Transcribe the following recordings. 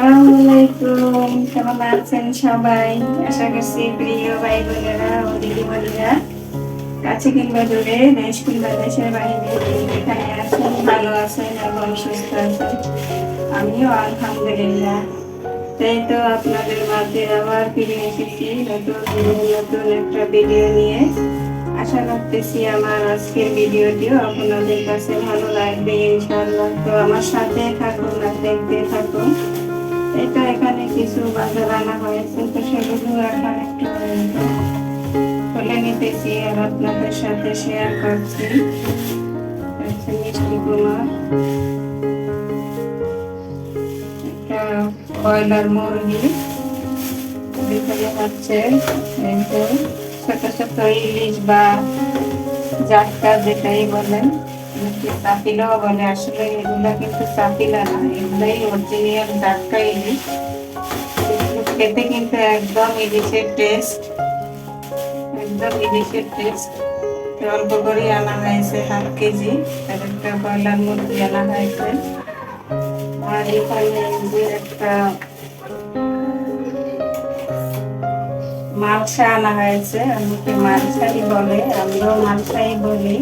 আলাইকুম কেমন আছেন সবাই? আশা করছি প্রিয় ভাই বোনেরা ও দিদিমণিরা। কাছে কিংবা দূরে, দেশ কিংবা দেশের বাইরে যেখানে আছেন, ভালো আছেন এবং সুস্থ আছেন, আমিও আলহামদুলিল্লাহ। তাই তো আপনাদের মাঝে আবার ফিরে এসেছি নতুন নতুন একটা ভিডিও নিয়ে। আশা করতেছি আমার আজকের ভিডিওটিও আপনাদের কাছে ভালো লাগবে, ইনশাআল্লাহ। তো আমার সাথে থাকুন আর দেখতে থাকুন। এটা এখানে কিছু বাজার আনা হয়েছে, তো সেগুলো এখন একটু খুলে নিতেছি আর আপনাদের সাথে শেয়ার করছি। মিষ্টি কুমার একটা ব্রয়লার মুরগি এখানে হচ্ছে ছোট ছোট ইলিশ বা জাটকা যেটাই বলেন। বলে আসলে এগুলা কিন্তু না। খেতে কিন্তু একদম টেস্ট একদম টেস্ট আনা হয়েছে কেজি। আর একটা ব্রয়লার মুরগি আনা হয়েছে। আর এখানে যে একটা মালসা আনা হয়েছে। আমাকে মালসাই বলে। আমরাও মালসাই বলি।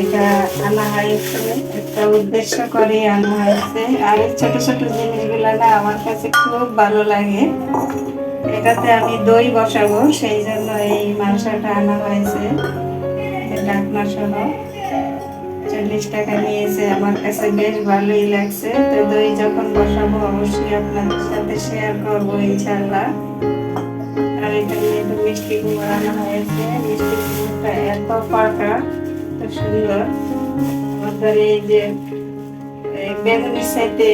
এটা আনা হয়েছে একটা উদ্দেশ্য করে আনা হয়েছে আর এই ছোট ছোট আমার কাছে খুব ভালো লাগে। এটাতে আমি দই বসাবো, সেই জন্য এই মালসাটা আনা হয়েছে। ডাকনা সহ। চল্লিশ টাকা নিয়েছে, আমার কাছে বেশ ভালোই লাগছে। তো দই যখন বসাবো, অবশ্যই আপনাদের সাথে শেয়ার করব ইনশাল্লাহ আর এখানে একটু মিষ্টি কুমড়া আনা হয়েছে। মিষ্টি কুমড়াটা এত পাকা। তো সুন্দর আমাদের এই যে বেগুনের সাথে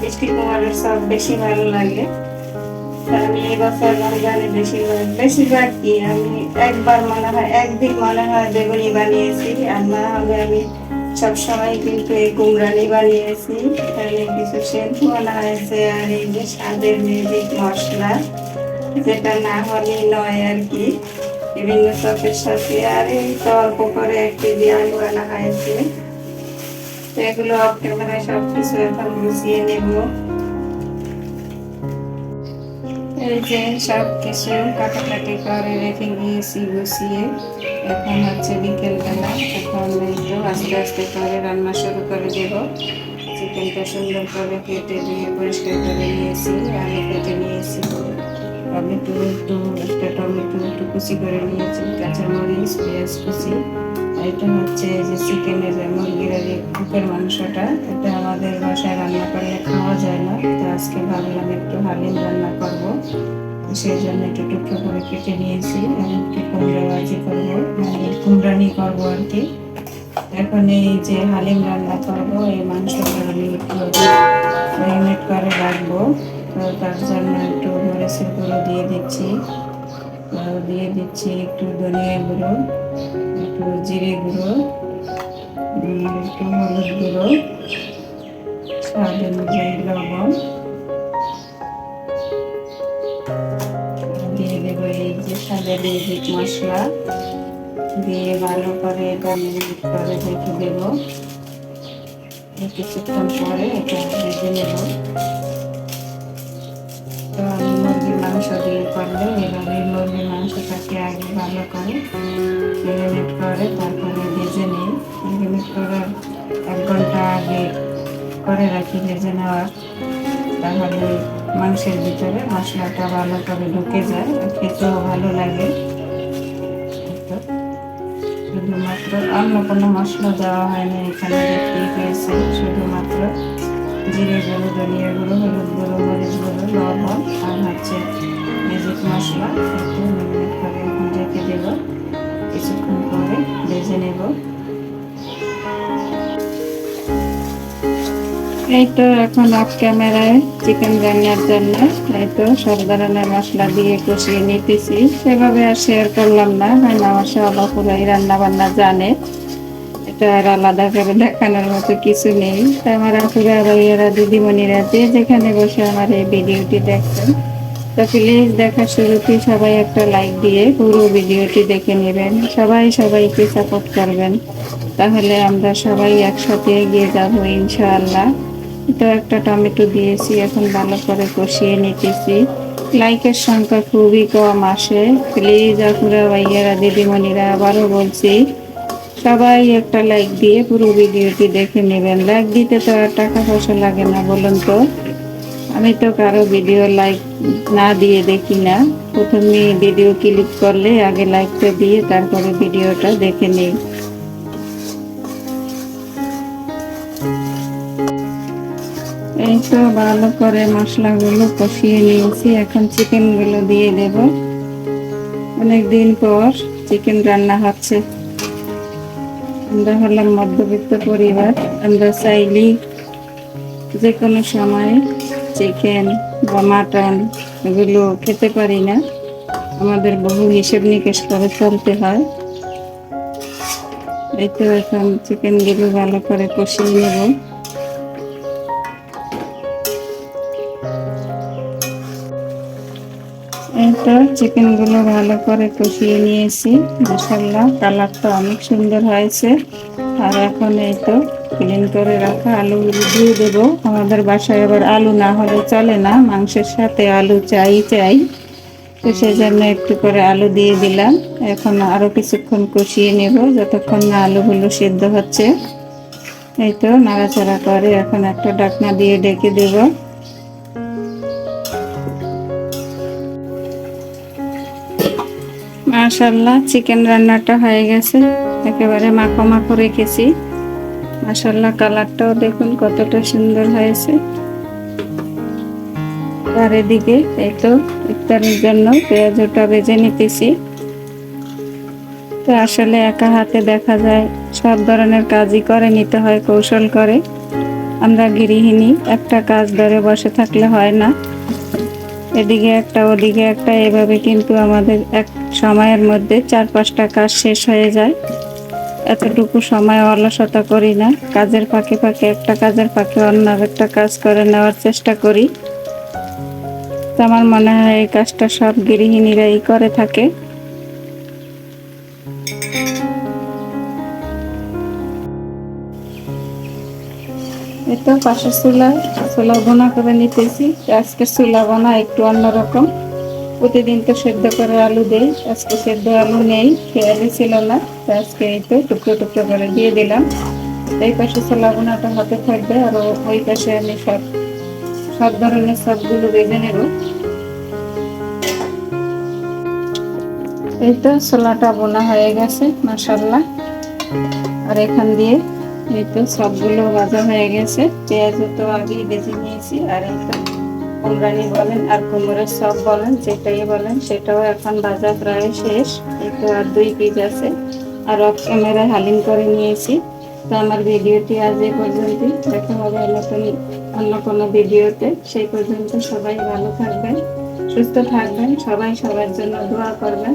মিষ্টি কুমড়ার সব বেশি ভালো লাগে। আমি এবছর রমজানে বেশিরভাগ বেশিরভাগ কি, আমি একবার মনে হয় একদিন মনে হয় বেগুনি বানিয়েছি। আর না হলে আমি সবসময় কিন্তু এই কুমড়ানি বানিয়েছি। এখানে কিছু শ্যাম্পু আনা হয়েছে আর এই যে স্বাদের মেজিক মশলা, যেটা না হলে নয় আর কি। বিভিন্ন চপের সাথে আর এই তো অল্প করে এক কেজি আলু হয়েছে। তো এগুলো অফ ক্যামেরায় সব কিছু এখন গুছিয়ে নেব। এই যে সব কিছু কাটাকাটি করে রেখে গিয়েছি গুছিয়ে। এখন হচ্ছে বিকেলবেলা, এখন একটু আস্তে আস্তে করে রান্না শুরু করে দেব। চিকেনটা সুন্দর করে কেটে দিয়ে পরিষ্কার করে নিয়েছি আলু কেটে নিয়েছি। টমেটো একটু একটা টমেটো একটু কুচি করে নিয়েছি, কাঁচামরিচ, পেঁয়াজ কুচি। এটা হচ্ছে যে চিকেনের মুরগির আর কুকের মাংসটা। এটা আমাদের বাসায় রান্না করলে খাওয়া যায় না। তো আজকে ভাবলাম একটু হালিম রান্না করব। সেই জন্য একটু টুকরো করে কেটে নিয়েছি। আর একটু কুমড়া ভাজি করব। মানে কুমড়ানি করব আর কি। এখন এই যে হালিম রান্না করব, এই মাংসটা আমি একটু ম্যারিনেট করে রাখব। তো তার জন্য একটু মরিচের গুঁড়ো দিয়ে দিচ্ছি। আর দিয়ে দিচ্ছি একটু ধনিয়া গুঁড়ো, একটু জিরে গুঁড়ো একটু হলুদ গুঁড়ো, স্বাদ অনুযায়ী লবণ। দিয়ে দেবো এই যে সাদা মিউজিক মশলা। দিয়ে ভালো করে এটা মিক্স করে রেখে দেবো। কিছুক্ষণ পরে এটা ভেজে নেব। মাংস দিয়ে করলে এভাবে মুরগির মাংসটাকে আগে ভালো করে ম্যারিনেট করে তারপরে ভেজে নিই। ম্যারিনেট করার এক ঘণ্টা আগে করে রাখি ভেজে নেওয়ার তাহলে মাংসের ভিতরে মশলাটা ভালো করে ঢুকে যায় খেতেও ভালো লাগে। শুধুমাত্র অন্য কোনো মশলা দেওয়া হয়নি, এখানে শুধুমাত্র জিরে গুঁড়ো ধনিয়া গুঁড়ো হলুদ গুঁড়ো মরিচ গুঁড়ো লবণ আর হচ্ছে ম্যাজিক মশলা একটু ম্যারিনেট করে দেব। কিছুক্ষণ পরে ভেজে নেব। এই তো এখন অফ ক্যামেরায় চিকেন রান্নার জন্য। এই তো সব ধরনের মশলা দিয়ে কষিয়ে নিতেছি। সেভাবে আর শেয়ার করলাম না। কারণ আমার সব আপুরাই রান্না বান্না জানে। এটা আর আলাদা করে দেখানোর মতো কিছু নেই। তা আমার আপুরা ভাইয়েরা দিদিমণিরা যে যেখানে বসে আমার এই ভিডিওটি দেখছেন তো প্লিজ দেখা শুরুতে সবাই একটা লাইক দিয়ে পুরো ভিডিওটি দেখে নেবেন। সবাই সবাইকে সাপোর্ট করবেন। তাহলে আমরা সবাই একসাথে এগিয়ে যাব ইনশাআল্লাহ। তো একটা টমেটো দিয়েছি, এখন ভালো করে কষিয়ে নিতেছি। লাইকের সংখ্যা খুবই কম আসে। প্লিজ আপুরা ভাইয়ারা, দিদিমণিরা আবারও বলছি সবাই একটা লাইক দিয়ে পুরো ভিডিওটি দেখে নেবেন। লাইক দিতে তো আর টাকা পয়সা লাগে না, বলুন তো। আমি তো কারও ভিডিও লাইক না দিয়ে দেখি না। প্রথমে ভিডিও ক্লিক করলে, আগে লাইকটা দিয়ে তারপরে ভিডিওটা দেখে নিই। এই তো ভালো করে মশলাগুলো কষিয়ে নিয়েছি। এখন চিকেনগুলো দিয়ে দেব। অনেক দিন পর চিকেন রান্না হচ্ছে। আমরা হলাম মধ্যবিত্ত পরিবার। আমরা চাইলি যে কোনো সময় চিকেন বা মাটন এগুলো খেতে পারি না। আমাদের বহু হিসেব নিকেশ করে চলতে হয়। এই তো এখন চিকেনগুলো ভালো করে কষিয়ে নেব। তো চিকেনগুলো ভালো করে কষিয়ে নিয়েছি মশাল্লা কালারটা অনেক সুন্দর হয়েছে। আর এখন এই তো ক্লিন করে রাখা আলুগুলো দিয়ে দেবো। আমাদের বাসায় আবার আলু না হলে চলে না, মাংসের সাথে আলু চাই চাই। তো সেই জন্য একটু করে আলু দিয়ে দিলাম। এখন আরও কিছুক্ষণ কষিয়ে নেব, যতক্ষণ না আলুগুলো সিদ্ধ হচ্ছে। এই তো নাড়াচাড়া করে এখন একটা ডাকনা দিয়ে ডেকে দেবো। মাশাল্লাহ চিকেন রান্নাটা হয়ে গেছে। একেবারে মাখো মাখো রেখেছি। মাশাল্লাহ কালারটাও দেখুন কতটা সুন্দর হয়েছে। আর এদিকে এই তো ইফতারের জন্য পেঁয়াজটা বেজে নিতেছি। তো আসলে একা হাতে দেখা যায়, সব ধরনের কাজই করে নিতে হয়, কৌশল করে। আমরা গৃহিণী, একটা কাজ ধরে বসে থাকলে হয় না। এদিকে একটা, ওদিকে একটা, এভাবে কিন্তু আমাদের এক সময়ের মধ্যে চার পাঁচটা কাজ শেষ হয়ে যায়। এতটুকু সময় অলসতা করি না। কাজের ফাঁকে ফাঁকে একটা কাজের ফাঁকে অন্য একটা কাজ করে নেওয়ার চেষ্টা করি। আমার মনে হয় এই কাজটা সব গৃহিণীরাই করে থাকে। তো পাশের চুলা চুলা বোনা করে নিতেছি। আজকে চুলা বোনা একটু অন্যরকম। প্রতিদিন তো সেদ্ধ করে আলু দেই, আজকে সেদ্ধ আলু নেই খেয়ালি ছিল না আজকে এই তো টুকরো টুকরো করে দিয়ে দিলাম। এই পাশে ছোলা বোনাটা হাতে থাকবে, আর ওই পাশে আমি সব সব ধরনের সবগুলো বেজে নেব। এই তো ছোলাটা বোনা হয়ে গেছে মাসাল্লাহ আর এখান দিয়ে এই তো সবগুলো ভাজা হয়ে গেছে। পেঁয়াজও তো আগেই বেজে নিয়েছি, আর এই তো কুমড়ানি বলেন আর কুমড়োর সব বলেন, যেটাই বলেন, সেটাও এখন ভাজা প্রায় শেষ। এই তো আর দুই পিস আছে, আর অফ ক্যামেরায় হালিম করে নিয়েছি। তো আমার ভিডিওটি আজ এই পর্যন্তই। দেখা হবে নতুন অন্য কোনো ভিডিওতে। সেই পর্যন্ত সবাই ভালো থাকবেন, সুস্থ থাকবেন, সবাই সবার জন্য দোয়া করবেন।